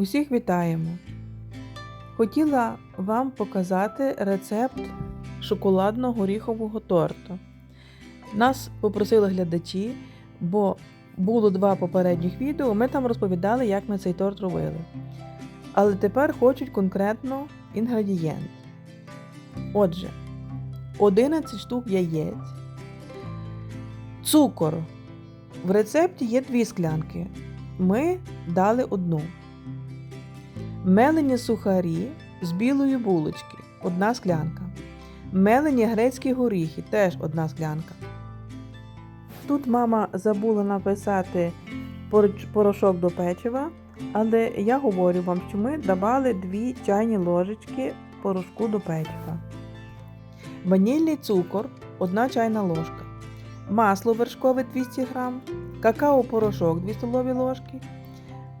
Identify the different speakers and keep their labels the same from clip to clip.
Speaker 1: Усіх вітаємо! Хотіла вам показати рецепт шоколадно-горіхового торту. Нас попросили глядачі, бо було два попередніх відео, ми там розповідали, як ми цей торт робили. Але тепер хочуть конкретно інгредієнт. Отже, 11 штук яєць, цукор. В рецепті є дві склянки. Ми дали одну. Мелені сухарі з білої булочки одна склянка. Мелені грецькі горіхи теж одна склянка. Тут мама забула написати порошок до печива, але я говорю вам, що ми давали 2 чайні ложечки порошку до печива. Ванільний цукор 1 чайна ложка. Масло вершкове 200 г, какао-порошок 2 столові ложки,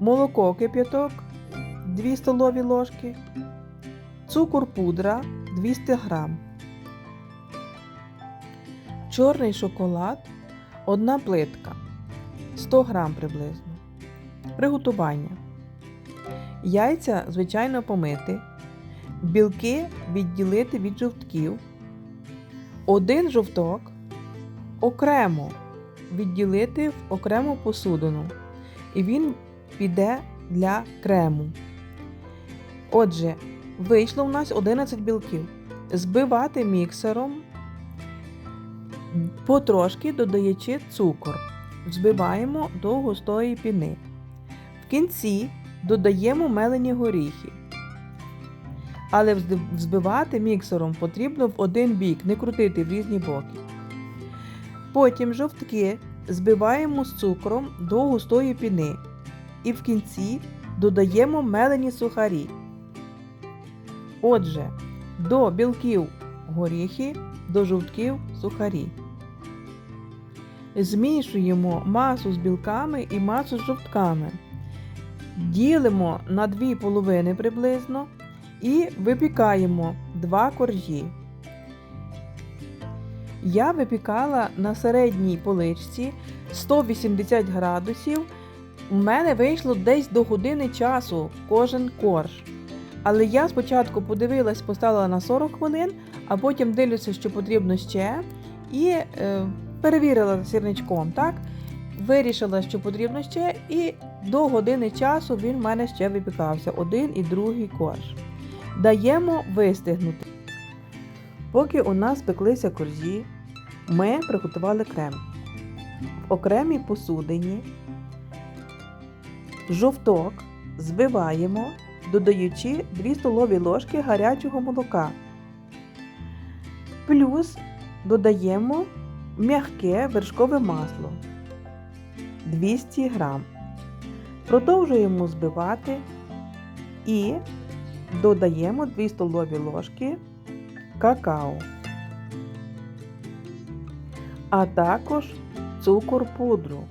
Speaker 1: молоко кип'яток 2 столові ложки, цукор пудра 200 г, чорний шоколад 1 плитка 100 г приблизно. Приготування. Яйця, звичайно, помити, білки відділити від жовтків, один жовток окремо відділити в окрему посудину, і він піде для крему. Отже, вийшло у нас 11 білків. Збивати міксером, потрошки додаючи цукор. Взбиваємо до густої піни. В кінці додаємо мелені горіхи. Але взбивати міксером потрібно в один бік, не крутити в різні боки. Потім жовтки збиваємо з цукром до густої піни. І в кінці додаємо мелені сухарі. Отже, до білків горіхи, до жовтків сухарі. Змішуємо масу з білками і масу з жовтками. Ділимо на дві половини приблизно і випікаємо два коржі. Я випікала на середній поличці 180 градусів. У мене вийшло десь до години часу кожен корж. Але я спочатку подивилась, поставила на 40 хвилин, а потім дивлюся, що потрібно ще, і е, перевірила сірничком, так? Вирішила, що потрібно ще, і до години часу він в мене ще випікався, один і другий корж. Даємо вистигнути. Поки у нас пеклися коржі, ми приготували крем. В окремій посудині жовток збиваємо, додаючи 2 столові ложки гарячого молока. Плюс додаємо м'яке вершкове масло 200 грам. Продовжуємо збивати і додаємо 2 столові ложки какао, а також цукор пудру.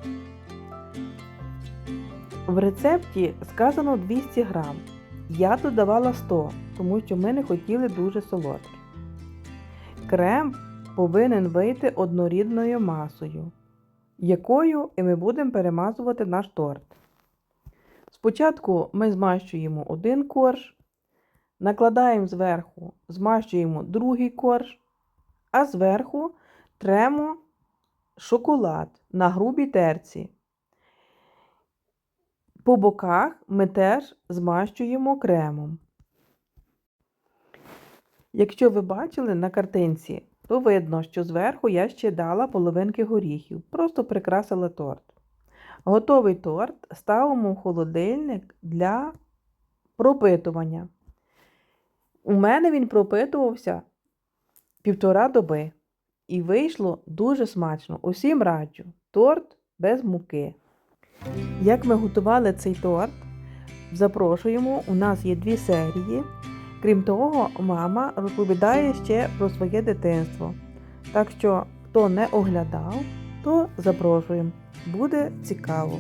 Speaker 1: В рецепті сказано 200 грам. Я додавала 100, тому що ми не хотіли дуже солодкі. Крем повинен вийти однорідною масою, якою і ми будемо перемазувати наш торт. Спочатку ми змащуємо один корж, накладаємо зверху, змащуємо другий корж, а зверху тремо шоколад на грубій терці. По боках ми теж змащуємо кремом. Якщо ви бачили на картинці, то видно, що зверху я ще дала половинки горіхів, просто прикрасила торт. Готовий торт ставимо в холодильник для пропитування. У мене він пропитувався півтора доби. І вийшло дуже смачно. Усім раджу. Торт без муки. Як ми готували цей торт, запрошуємо. У нас є дві серії. Крім того, мама розповідає ще про своє дитинство. Так що, хто не оглядав, то запрошуємо. Буде цікаво.